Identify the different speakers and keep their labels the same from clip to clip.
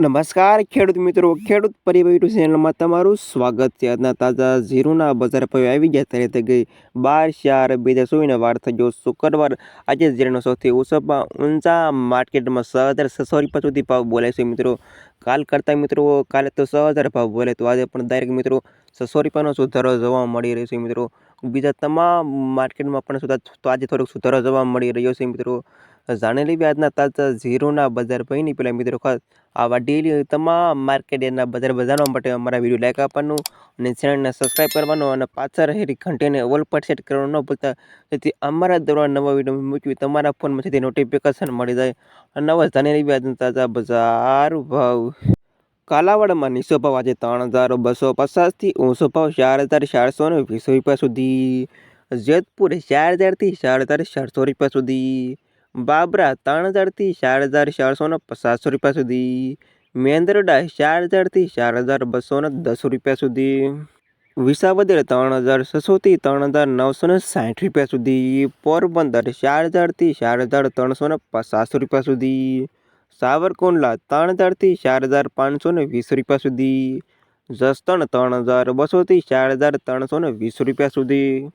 Speaker 1: નમસ્કાર, ખેડૂત મિત્રો. ખેડૂત પરિવાર યુટ્યુબ ચેનલમાં તમારું સ્વાગત છે. આજના તાજા ઝીરોના બજાર ભાવ આવી ગયા ત્યારે થઈ ગઈ બાર ચાર, બે હજાર ચોવીસને વાર થઈ ગયો શુક્રવાર. આજે ઝીરોનો સૌથી ઓછો ઊંચા માર્કેટમાં છ હજાર છસો રૂપિયા સુધી ભાવ બોલાય છે મિત્રો. કાલ કરતાં મિત્રો, કાલે તો છ હજાર ભાવ બોલે તો આજે પણ ડાયરેક્ટ મિત્રો છસો રૂપિયાનો સુધારો જોવા મળી રહ્યો છે મિત્રો. બીજા તમામ માર્કેટમાં પણ સુધાર તો આજે થોડોક સુધારો જોવા મળી રહ્યો છે મિત્રો. જાણી લેવી તાજા ઝીરોના બજાર ભાઈની પહેલાં મિત્રો ખાસ આવા ડેલી તમામ માર્કેટ એના બજાર બજારવા માટે અમારા વીડિયો લાઈક આપવાનું અને ચેનલને સબસ્ક્રાઈબ કરવાનું અને પાછળ રહેલી ઘંટીને ઓલ પર સેટ કરવાનું ન ભૂલતા. જેથી અમારા દ્વારા નવા વીડિયો મૂકવી તમારા ફોનમાં જેથી નોટિફિકેશન મળી જાય. અને નવા જાણી લેવી તાજા બજાર ભાવ. કાલાવાડમાં નીચો ભાવ આજે ત્રણ હજાર બસો પચાસથી ઊંચો ભાવ ચાર હજાર ચારસો ને વીસ રૂપિયા સુધી. જેતપુર ચાર હજારથી ચાર હજાર ચારસો રૂપિયા સુધી. બાબરા ત્રણ હજારથી ચાર હજાર ચારસો ને પચાસ રૂપિયા સુધી. મેંદરડા ચાર હજારથી ચાર હજાર બસો ને દસ રૂપિયા સુધી. વિસાવદર ત્રણ હજાર છસોથી ત્રણ હજાર નવસો ને સાઠ રૂપિયા સુધી. પોરબંદર ચાર હજારથી ચાર હજાર ત્રણસો ને પચાસ રૂપિયા સુધી. સાવરકુંડલા ત્રણ હજારથી ચાર હજાર પાંચસો ને વીસ રૂપિયા સુધી. જસદણ ત્રણ હજાર બસોથી ચાર હજાર ત્રણસો ને વીસ રૂપિયા સુધી.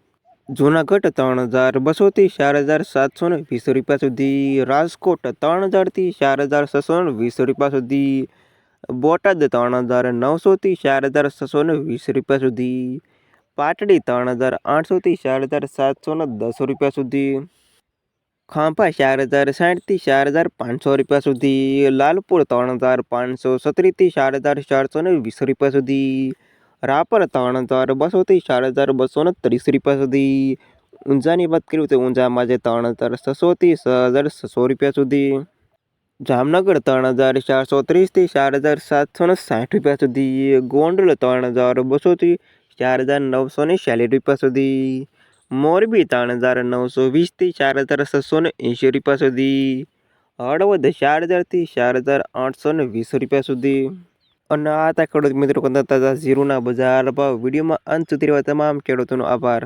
Speaker 1: જૂનાગઢ ત્રણ હજાર બસોથી ચાર હજાર સાતસો ને વીસ રૂપિયા સુધી, રાજકોટ ત્રણ હજારથી ચાર હજાર છસો ને વીસ રૂપિયા સુધી, બોટાદ ત્રણ હજાર નવસોથી ચાર હજાર છસો ને વીસ રૂપિયા સુધી, પાટડી ત્રણ હજાર આઠસોથી ચાર હજાર સાતસો ને દસ રૂપિયા સુધી, ખાંભા ચાર હજાર સાઠથી ચાર હજાર પાંચસો રૂપિયા સુધી, લાલપુર ત્રણ હજાર પાંચસો સત્રીસથી ચાર હજાર ચારસો ને વીસ રૂપિયા સુધી રાપર ત્રણ હજાર બસોથી ચાર હજાર બસો ત્રીસ રૂપિયા સુધી. ઊંઝાની વાત કરીએ તો ઊંઝામાં જે ત્રણ હજાર છસોથી છ હજાર છસો રૂપિયા સુધી. જામનગર ત્રણ હજાર ચારસો ત્રીસથી ચાર હજાર સાતસો સાઠ રૂપિયા સુધી. ગોંડલ ત્રણ હજાર બસોથી ચાર હજાર નવસો ને રૂપિયા સુધી. મોરબી ત્રણ હજાર નવસો વીસથી ચાર હજાર છસો ને એંશી રૂપિયા સુધી. હળવદ ચાર હજારથી ચાર હજાર આઠસો ને વીસ રૂપિયા સુધી. અને આ હતા ખેડૂત મિત્રો કરતા ઝીરોના બજાર ભાવ વિડીયોમાં અંત સુધી તમામ ખેડૂતોનો આભાર.